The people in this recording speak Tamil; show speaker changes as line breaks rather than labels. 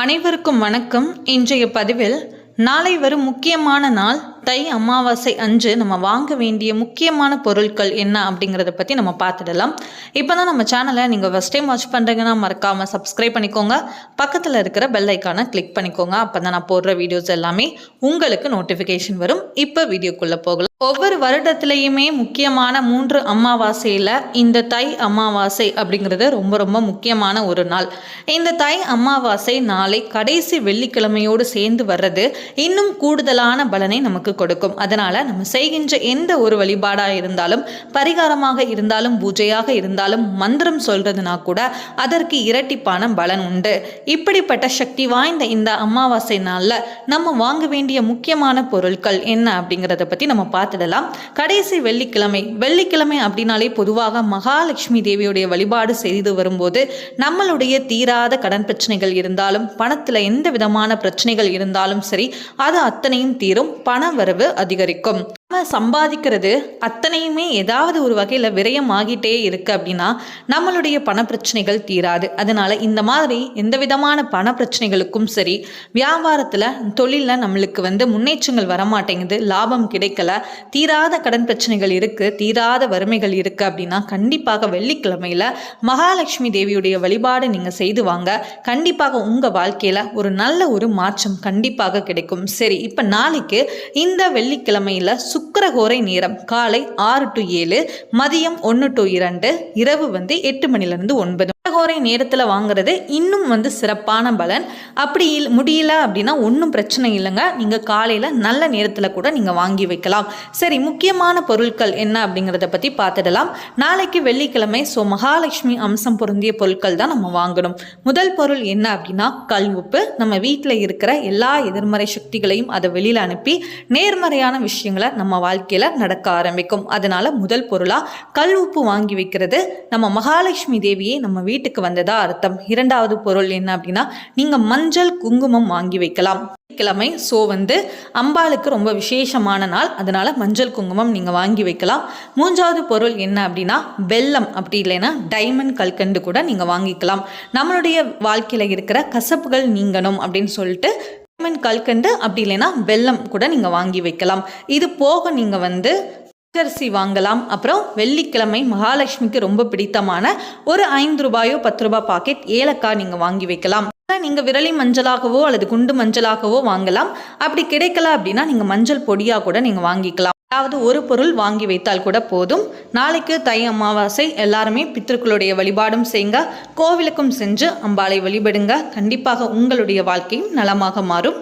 அனைவருக்கும் வணக்கம். இன்றைய பதிவில் நாளை வரும் முக்கியமான நாள் தை அமாவாசை அன்று நம்ம வாங்க வேண்டிய முக்கியமான பொருட்கள் என்ன அப்படிங்கிறத பற்றி நம்ம பார்த்துடலாம். இப்போ தான் நம்ம சேனலை நீங்கள் ஃபஸ்ட் டைம் வாட்ச் பண்ணுறீங்கன்னா மறக்காமல் சப்ஸ்கிரைப் பண்ணிக்கோங்க. பக்கத்தில் இருக்கிற பெல் ஐக்கானை கிளிக் பண்ணிக்கோங்க. அப்போ தான் நான் போடுற வீடியோஸ் எல்லாமே உங்களுக்கு நோட்டிஃபிகேஷன் வரும். இப்போ வீடியோக்குள்ளே போகலாம். ஒவ்வொரு வருடத்துலேயுமே முக்கியமான மூன்று அமாவாசையில் இந்த தை அமாவாசை அப்படிங்கிறது ரொம்ப ரொம்ப முக்கியமான ஒரு நாள். இந்த தை அமாவாசை நாளை கடைசி வெள்ளிக்கிழமையோடு சேர்ந்து வர்றது இன்னும் கூடுதலான பலனை நமக்கு கொடுக்கும். அதனால் நம்ம செய்கின்ற எந்த ஒரு வழிபாடாக இருந்தாலும் பரிகாரமாக இருந்தாலும் பூஜையாக இருந்தாலும் மந்திரம் சொல்கிறதுனா கூட அதற்கு இரட்டிப்பான பலன் உண்டு. இப்படிப்பட்ட சக்தி வாய்ந்த இந்த அமாவாசை நாளில் நம்ம வாங்க வேண்டிய முக்கியமான பொருட்கள் என்ன அப்படிங்கிறத பற்றி நம்ம பார்த்து பார்த்துடலாம் கடைசி வெள்ளிக்கிழமை. வெள்ளிக்கிழமை அப்படின்னாலே பொதுவாக மகாலட்சுமி தேவியுடைய வழிபாடு செய்து வரும்போது நம்மளுடைய தீராத கடன் பிரச்சனைகள் இருந்தாலும் பணத்தில் எந்த விதமான பிரச்சனைகள் இருந்தாலும் சரி அது அத்தனையும் தீரும். பண வரவு அதிகரிக்கும். நம்ம சம்பாதிக்கிறது அத்தனையுமே ஏதாவது ஒரு வகையில் விரயம் ஆகிட்டே இருக்கு அப்படின்னா நம்மளுடைய பண பிரச்சனைகள் தீராது. அதனால இந்த மாதிரி எந்த விதமான பண பிரச்சனைகளுக்கும் சரி வியாபாரத்தில் தொழிலில் நம்மளுக்கு வந்து முன்னேற்றங்கள் வரமாட்டேங்குது லாபம் கிடைக்கல தீராத கடன் பிரச்சனைகள் இருக்கு தீராத வறுமைகள் இருக்கு அப்படின்னா கண்டிப்பாக வெள்ளிக்கிழமையில மகாலட்சுமி தேவியுடைய வழிபாடு நீங்கள் செய்து வாங்க. கண்டிப்பாக உங்கள் வாழ்க்கையில் ஒரு நல்ல ஒரு மாற்றம் கண்டிப்பாக கிடைக்கும். சரி இப்போ நாளைக்கு இந்த வெள்ளிக்கிழமையில் சுக்கரகோரை நேரம் காலை ஆறு டு ஏழு மதியம் ஒன்று டு இரண்டு இரவு வந்து எட்டு மணிலேருந்து ஒன்பது சுக்கரகோரை நேரத்தில் வாங்குறது இன்னும் வந்து சிறப்பான பலன். அப்படி இல் முடியல அப்படின்னா ஒன்றும் பிரச்சனை இல்லைங்க. நீங்கள் காலையில் நல்ல நேரத்தில் கூட நீங்கள் வாங்கி வைக்கலாம். சரி முக்கியமான பொருட்கள் என்ன அப்படிங்கிறத பற்றி பார்த்துடலாம். நாளைக்கு வெள்ளிக்கிழமை ஸோ மகாலட்சுமி அம்சம் பொருந்திய பொருட்கள் தான் நம்ம வாங்கணும். முதல் பொருள் என்ன அப்படின்னா கல் உப்பு. நம்ம வீட்டில் இருக்கிற எல்லா எதிர்மறை சக்திகளையும் அதை வெளியில் அனுப்பி நேர்மறையான விஷயங்களை நம்ம வாழ்க்கையில் நடக்க ஆரம்பிக்கும். அதனால் முதல் பொருளாக கல் உப்பு வாங்கி வைக்கிறது. நம்ம மகாலட்சுமி தேவியை நம்ம வீட்டுக்கு வந்ததா அர்த்தம். இரண்டாவது பொருள் என்ன அப்படின்னா நீங்கள் மஞ்சள் குங்குமம் வாங்கி வைக்கலாம். கிழமை ஸோ வந்து அம்பாளுக்கு ரொம்ப விசேஷமான நாள். அதனால் மஞ்சள் குங்குமம் நீங்கள் வாங்கி வைக்கலாம். மூன்றாவது பொருள் என்ன அப்படின்னா வெல்லம் அப்படி இல்லைன்னா டைமண்ட் கல்கண்டு கூட நீங்கள் வாங்கிக்கலாம். நம்மளுடைய வாழ்க்கையில் இருக்கிற கசப்புகள் நீங்கணும் அப்படின்னு சொல்லிட்டு டைமண்ட் கல்கண்டு அப்படி இல்லைன்னா வெல்லம் கூட நீங்கள் வாங்கி வைக்கலாம். இது போக நீங்கள் வந்து பச்சரிசி வாங்கலாம். அப்புறம் வெள்ளிக்கிழமை மகாலட்சுமிக்கு ரொம்ப பிடித்தமான ஒரு ஐந்து ரூபாயோ பத்து ரூபாய் பாக்கெட் ஏலக்காய் நீங்கள் வாங்கி வைக்கலாம். நீங்கள் விரலி மஞ்சளாகவோ அல்லது குண்டு மஞ்சளாகவோ வாங்கலாம். அப்படி கிடைக்கல அப்படின்னா நீங்கள் மஞ்சள் பொடியாக கூட நீங்கள் வாங்கிக்கலாம். அதாவது ஒரு பொருள் வாங்கி வைத்தால் கூட போதும். நாளைக்கு தை அமாவாசை எல்லாருமே பித்திருக்களுடைய வழிபாடும் செய்யுங்க கோவிலுக்கும் சென்று அம்பாளை வழிபடுங்க. கண்டிப்பாக உங்களுடைய வாழ்க்கையும் நலமாக மாறும்.